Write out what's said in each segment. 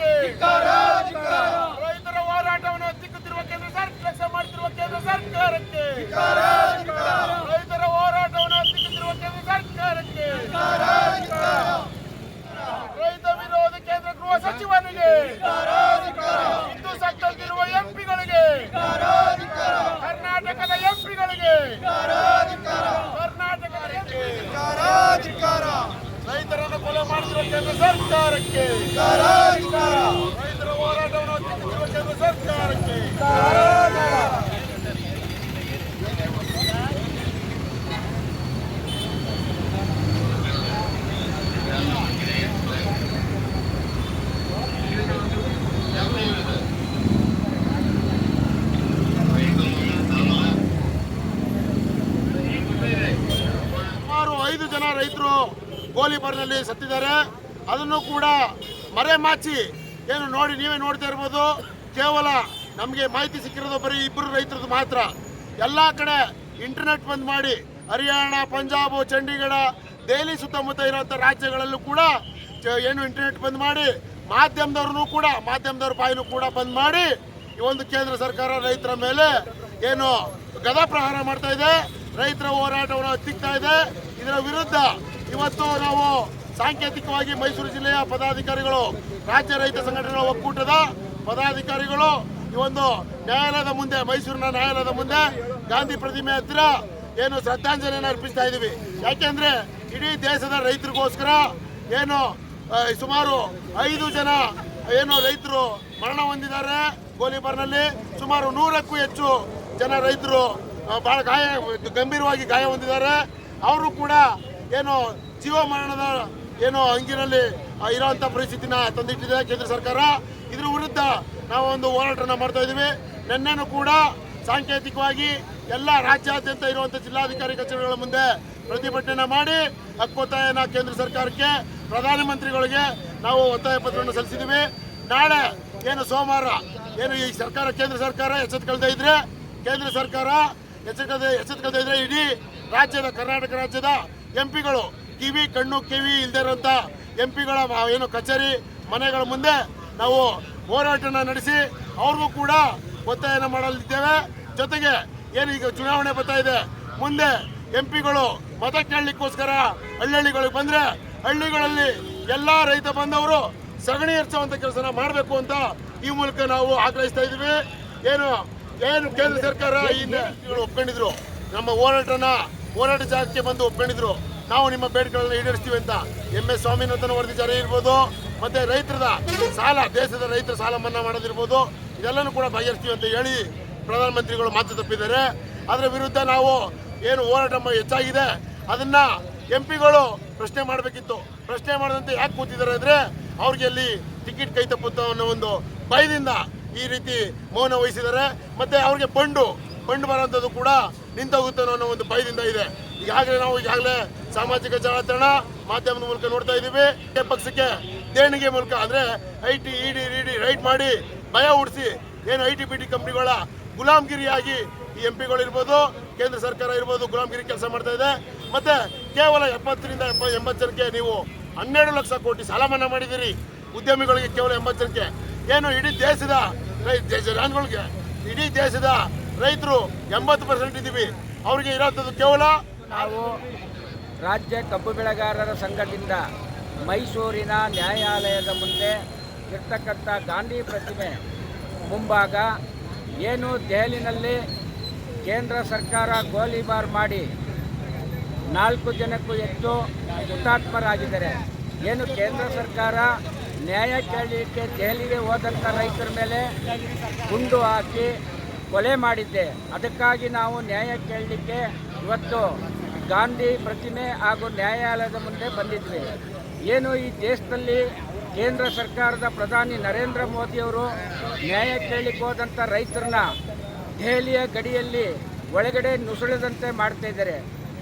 ಸರ್ಕಾರಕ್ಕೆ ರೈತರ ಹೋರಾಟವನ್ನು ಹತ್ತಿಕ್ಕುತ್ತಿರುವ ಕೇಂದ್ರ ಸರ್ಕಾರ ಮಾಡುತ್ತಿರುವ ಕೇಂದ್ರ ಸರ್ಕಾರಕ್ಕೆ. ರೈತರ ಹೋರಾಟವನ್ನು ಹತ್ತಿಕ್ಕುತ್ತಿರುವ ಕೇಂದ್ರ ಸರ್ಕಾರಕ್ಕೆ. ರೈತ ವಿರೋಧ ಕೇಂದ್ರ ಗೃಹ ಸಚಿವನಿಗೆ. ಹಿಂದೂ ಸಂಕಲ್ಪಿರುವ ಎಂಪಿಗಳಿಗೆ. ಕರ್ನಾಟಕದ ಎಂಪಿಗಳಿಗೆ. ಕರ್ನಾಟಕದ ರೈತರನ್ನು ಕೊಲೆ ಮಾಡುತ್ತಿರುವ ಕೇಂದ್ರ ಸರ್ಕಾರಕ್ಕೆ ರೈತರ ಹೋರಾಟವನ್ನು ಹತ್ತಿಕ್ಕುತ್ತಿರುವ ಕೇಂದ್ರ ಸರ್ಕಾರಕ್ಕೆ ಸುಮಾರು ಐದು ಜನ ರೈತರು ಗೋಲಿಬಾರ್ನಲ್ಲಿ ಸತ್ತಿದ್ದಾರೆ. ಅದನ್ನು ಕೂಡ ಮರೆ ಮಾಚಿ ಏನು ನೋಡಿ ನೀವೇ ನೋಡ್ತಾ ಇರ್ಬೋದು. ಕೇವಲ ನಮಗೆ ಮಾಹಿತಿ ಸಿಕ್ಕಿರೋದು ಬರೀ ಇಬ್ಬರು ರೈತರದ್ದು ಮಾತ್ರ. ಎಲ್ಲ ಕಡೆ ಇಂಟರ್ನೆಟ್ ಬಂದ್ ಮಾಡಿ ಹರಿಯಾಣ, ಪಂಜಾಬ್, ಚಂಡೀಗಢ, ದೆಹಲಿ ಸುತ್ತಮುತ್ತ ಇರುವಂಥ ರಾಜ್ಯಗಳಲ್ಲೂ ಕೂಡ ಏನು ಇಂಟರ್ನೆಟ್ ಬಂದ್ ಮಾಡಿ ಮಾಧ್ಯಮದವ್ರನ್ನೂ ಕೂಡ, ಮಾಧ್ಯಮದವ್ರ ಬಾಯಿನೂ ಕೂಡ ಬಂದ್ ಮಾಡಿ ಈ ಒಂದು ಕೇಂದ್ರ ಸರ್ಕಾರ ರೈತರ ಮೇಲೆ ಏನು ಗದಾ ಪ್ರಹಾರ ಮಾಡ್ತಾ ಇದೆ. ರೈತರ ಹೋರಾಟವನ್ನು ಹತ್ತಿಕ್ತಾ ಇದೆ. ಇದರ ವಿರುದ್ಧ ಇವತ್ತು ನಾವು ಸಾಂಕೇತಿಕವಾಗಿ ಮೈಸೂರು ಜಿಲ್ಲೆಯ ಪದಾಧಿಕಾರಿಗಳು, ರಾಜ್ಯ ರೈತ ಸಂಘಟನೆಗಳ ಒಕ್ಕೂಟದ ಪದಾಧಿಕಾರಿಗಳು ಈ ಒಂದು ನ್ಯಾಯಾಲಯದ ಮುಂದೆ, ಮೈಸೂರಿನ ನ್ಯಾಯಾಲಯದ ಮುಂದೆ ಗಾಂಧಿ ಪ್ರತಿಮೆ ಹತ್ತಿರ ಏನು ಶ್ರದ್ಧಾಂಜಲಿಯನ್ನು ಅರ್ಪಿಸ್ತಾ ಇದ್ದೀವಿ ಯಾಕೆಂದ್ರೆ ಇಡೀ ದೇಶದ ರೈತರಿಗೋಸ್ಕರ ಏನು ಸುಮಾರು ಐದು ಜನ ಏನು ರೈತರು ಮರಣ ಹೊಂದಿದ್ದಾರೆ ಗೋಲಿಬಾರ್ನಲ್ಲಿ. ಸುಮಾರು ನೂರಕ್ಕೂ ಹೆಚ್ಚು ಜನ ರೈತರು ಭಾಳ ಗಾಯ, ಗಂಭೀರವಾಗಿ ಗಾಯ ಹೊಂದಿದ್ದಾರೆ. ಅವರು ಕೂಡ ಏನು ಜೀವ ಮರಣದ ಏನು ಹಂಗಿನಲ್ಲಿ ಇರೋಂಥ ಪರಿಸ್ಥಿತಿನ ತಂದಿಟ್ಟಿದೆ ಕೇಂದ್ರ ಸರ್ಕಾರ. ಇದ್ರ ವಿರುದ್ಧ ನಾವು ಒಂದು ಹೋರಾಟನ ಮಾಡ್ತಾ ಇದ್ದೀವಿ. ನಿನ್ನೆನೂ ಕೂಡ ಸಾಂಕೇತಿಕವಾಗಿ ಎಲ್ಲ ರಾಜ್ಯಾದ್ಯಂತ ಇರುವಂಥ ಜಿಲ್ಲಾಧಿಕಾರಿ ಕಚೇರಿಗಳ ಮುಂದೆ ಪ್ರತಿಭಟನೆ ಮಾಡಿ ಹಕ್ಕೊತ್ತಾಯನ ಕೇಂದ್ರ ಸರ್ಕಾರಕ್ಕೆ, ಪ್ರಧಾನಮಂತ್ರಿಗಳಿಗೆ ನಾವು ಒತ್ತಾಯ ಪತ್ರವನ್ನು ಸಲ್ಲಿಸಿದ್ದೀವಿ. ನಾಳೆ ಏನು ಸೋಮವಾರ ಏನು ಈ ಸರ್ಕಾರ, ಕೇಂದ್ರ ಸರ್ಕಾರ ಎಚ್ಚೆತ್ಕೊಳ್ತಾ ಇದ್ರೆ, ಕೇಂದ್ರ ಸರ್ಕಾರ ಎಚ್ಚೆತ್ಕೊಳ್ತಾ ಎಚ್ಚೆತ್ಕೊಳ್ತಾ ಇದ್ರೆ ಇಡೀ ರಾಜ್ಯದ ಕರ್ನಾಟಕ ರಾಜ್ಯದ ಎಂ ಪಿಗಳು ಕಿವಿ, ಕಣ್ಣು, ಕಿವಿ ಇಲ್ಲದೆ ಇರುವಂಥ ಎಂ ಪಿಗಳ ಏನು ಕಚೇರಿ ಮನೆಗಳ ಮುಂದೆ ನಾವು ಹೋರಾಟನ ನಡೆಸಿ ಅವ್ರಿಗೂ ಕೂಡ ಒತ್ತಾಯನ ಮಾಡಲಿದ್ದೇವೆ. ಜೊತೆಗೆ ಏನು ಈಗ ಚುನಾವಣೆ ಬರ್ತಾ ಇದೆ, ಮುಂದೆ ಎಂ ಪಿಗಳು ಮತ ಕೇಳಲಿಕ್ಕೋಸ್ಕರ ಹಳ್ಳಿಗಳಿಗೆ ಬಂದರೆ ಹಳ್ಳಿಗಳಲ್ಲಿ ಎಲ್ಲ ರೈತ ಬಂದವರು ಸಗಣಿ ಹರಿಸುವಂಥ ಕೆಲಸನ ಮಾಡಬೇಕು ಅಂತ ಈ ಮೂಲಕ ನಾವು ಆಗ್ರಹಿಸ್ತಾ ಇದ್ದೀವಿ. ಏನು ಏನು ಕೇಂದ್ರ ಸರ್ಕಾರ ಈ ಒಪ್ಕೊಂಡಿದ್ರು. ನಮ್ಮ ಹೋರಾಟನ ಹೋರಾಟ ಜಾಗಕ್ಕೆ ಬಂದು ಒಪ್ಕೊಂಡಿದ್ರು. ನಾವು ನಿಮ್ಮ ಬೇಡಿಕೆಗಳನ್ನ ಈಡೇರಿಸ್ತೀವಿ ಅಂತ. ಎಂ. ಎಸ್. ಸ್ವಾಮಿನಾಥನ್ ವರದಿ ಜಾರಿ ಇರ್ಬೋದು ಮತ್ತೆ ರೈತರದ ಸಾಲ, ದೇಶದ ರೈತರ ಸಾಲ ಮನ್ನಾ ಮಾಡೋದಿರ್ಬೋದು, ಇದೆಲ್ಲನೂ ಕೂಡ ಬಗೆಹರಿಸ್ತೀವಿ ಅಂತ ಹೇಳಿ ಪ್ರಧಾನಮಂತ್ರಿಗಳು ಮಾತು ತಪ್ಪಿದ್ದಾರೆ. ಅದರ ವಿರುದ್ಧ ನಾವು ಏನು ಹೋರಾಟ ಹೆಚ್ಚಾಗಿದೆ, ಅದನ್ನ ಎಂ ಪಿಗಳು ಪ್ರಶ್ನೆ ಮಾಡಬೇಕಿತ್ತು. ಪ್ರಶ್ನೆ ಮಾಡದಂತೆ ಯಾಕೆ ಕೂತಿದ್ದಾರೆ ಅಂದರೆ, ಅವ್ರಿಗೆ ಅಲ್ಲಿ ಟಿಕೆಟ್ ಕೈ ತಪ್ಪುತ್ತ ಅನ್ನೋ ಒಂದು ಭಯದಿಂದ ಈ ರೀತಿ ಮೌನ ವಹಿಸಿದ್ದಾರೆ. ಮತ್ತೆ ಅವ್ರಿಗೆ ಬಂಡು ಬಂಡು ಬರುವಂಥದ್ದು ಕೂಡ ನಿಂತೋಗುತ್ತೆ ಅನ್ನೋ ಒಂದು ಭಯದಿಂದ ಇದೆ. ಈಗಾಗಲೇ ನಾವು ಈಗಾಗಲೇ ಸಾಮಾಜಿಕ ಜಾಲತಾಣ ಮಾಧ್ಯಮದ ಮೂಲಕ ನೋಡ್ತಾ ಇದ್ದೀವಿ. ಪಕ್ಷಕ್ಕೆ ದೇಣಿಗೆ ಮೂಲಕ ಅಂದ್ರೆ I T ED ED raid ಮಾಡಿ ಭಯ ಹುಡಿಸಿ ಏನು ಐ ಟಿ ಬಿ ಟಿ ಕಂಪ್ನಿಗಳ ಗುಲಾಮಗಿರಿಯಾಗಿ ಈ ಎಂ ಪಿಗಳು ಇರ್ಬೋದು, ಕೇಂದ್ರ ಸರ್ಕಾರ ಇರ್ಬೋದು, ಗುಲಾಮಗಿರಿ ಕೆಲಸ ಮಾಡ್ತಾ ಇದೆ. ಮತ್ತೆ ಕೇವಲ ಎಪ್ಪತ್ತರಿಂದ ಎಪ್ಪ ಎಂಬತ್ತು ಜನಕ್ಕೆ ನೀವು ಹನ್ನೆರಡು ಲಕ್ಷ ಕೋಟಿ ಸಾಲ ಮನ್ನಾ ಮಾಡಿದ್ದೀರಿ. ಉದ್ಯಮಿಗಳಿಗೆ ಕೇವಲ ಎಂಬತ್ತು ಜನಕ್ಕೆ. ಏನು ಇಡೀ ದೇಶದ ಜನಗಳಿಗೆ ಇಡೀ ದೇಶದ ರೈತರು ಎಂಬತ್ತು ಪರ್ಸೆಂಟ್ ಇದ್ದೀವಿ. ಅವ್ರಿಗೆ ಇರೋದು ಕೇವಲ ನಾವು ರಾಜ್ಯ ಕಬ್ಬು ಬೆಳೆಗಾರರ ಸಂಘದಿಂದ ಮೈಸೂರಿನ ನ್ಯಾಯಾಲಯದ ಮುಂದೆ ಇರ್ತಕ್ಕಂಥ ಗಾಂಧಿ ಪ್ರತಿಮೆ ಮುಂಭಾಗ ಏನು ದೆಹಲಿನಲ್ಲಿ ಕೇಂದ್ರ ಸರ್ಕಾರ ಗೋಲಿಬಾರ್ ಮಾಡಿ ನಾಲ್ಕು ಜನಕ್ಕೂ ಹೆಚ್ಚು ಹುತಾತ್ಮರಾಗಿದ್ದಾರೆ. ಏನು ಕೇಂದ್ರ ಸರ್ಕಾರ ನ್ಯಾಯ ಕೇಳಲಿಕ್ಕೆ ದೆಹಲಿಗೆ ಹೋದಂಥ ರೈತರ ಮೇಲೆ ಗುಂಡು ಹಾಕಿ ಕೊಲೆ ಮಾಡಿದ್ದೆ. ಅದಕ್ಕಾಗಿ ನಾವು ನ್ಯಾಯ ಕೇಳಲಿಕ್ಕೆ ಇವತ್ತು ಗಾಂಧಿ ಪ್ರತಿಮೆ ಹಾಗೂ ನ್ಯಾಯಾಲಯದ ಮುಂದೆ ಬಂದಿದ್ವಿ. ಏನು ಈ ದೇಶದಲ್ಲಿ ಕೇಂದ್ರ ಸರ್ಕಾರದ ಪ್ರಧಾನಿ ನರೇಂದ್ರ ಮೋದಿಯವರು ನ್ಯಾಯ ಕೇಳಲಿಕ್ಕೆ ಹೋದಂಥ ರೈತರನ್ನ ದೆಹಲಿಯ ಗಡಿಯಲ್ಲಿ ಒಳಗಡೆ ನುಸುಳದಂತೆ ಮಾಡ್ತಾ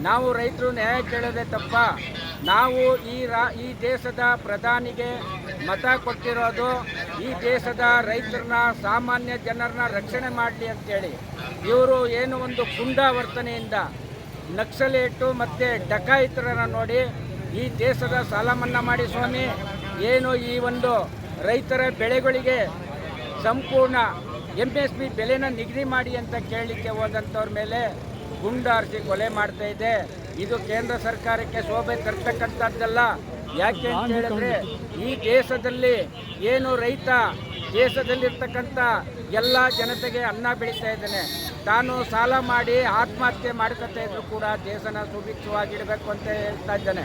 ನಾವು ರೈತರು ನ್ಯಾಯ ಕೇಳದೆ ತಪ್ಪ? ನಾವು ಈ ರಾ, ಈ ದೇಶದ ಪ್ರಧಾನಿಗೆ ಮತ ಕೊಟ್ಟಿರೋದು ಈ ದೇಶದ ರೈತರನ್ನ, ಸಾಮಾನ್ಯ ಜನರನ್ನ ರಕ್ಷಣೆ ಮಾಡಲಿ ಅಂತೇಳಿ ಇವರು ಏನು ಒಂದು ಗುಂಡಾವರ್ತನೆಯಿಂದ ನಕ್ಸಲೇಟು ಮತ್ತು ಡಕಾಯಿತರನ್ನ ನೋಡಿ ಈ ದೇಶದ ಸಾಲ ಮನ್ನಾ ಮಾಡಿ ಸ್ವಾಮಿ, ಏನು ಈ ಒಂದು ರೈತರ ಬೆಳೆಗಳಿಗೆ ಸಂಪೂರ್ಣ ಎಂ ಎಸ್ ಪಿ ಬೆಲೆನ ನಿಗದಿ ಮಾಡಿ ಅಂತ ಕೇಳಲಿಕ್ಕೆ ಹೋದಂಥವ್ರ ಮೇಲೆ ಗುಂಡಾರಿಸಿ ಕೊಲೆ ಮಾಡ್ತಾ ಇದೆ. ಇದು ಕೇಂದ್ರ ಸರ್ಕಾರಕ್ಕೆ ಶೋಭೆ ತರ್ತಕ್ಕಂಥದ್ದಲ್ಲ. ಯಾಕೆ ಅಂತ ಹೇಳಿದ್ರೆ ಈ ದೇಶದಲ್ಲಿ ಏನು ರೈತ ದೇಶದಲ್ಲಿರ್ತಕ್ಕಂಥ ಎಲ್ಲ ಜನತೆಗೆ ಅನ್ನ ಬೆಳೀತಾ ಇದ್ದಾನೆ. ತಾನು ಸಾಲ ಮಾಡಿ ಆತ್ಮಹತ್ಯೆ ಮಾಡ್ಕೊತಾ ಇದ್ರು ಕೂಡ ದೇಶನ ಸುಭಿಕ್ಷವಾಗಿಡಬೇಕು ಅಂತ ಹೇಳ್ತಾ ಇದ್ದಾನೆ.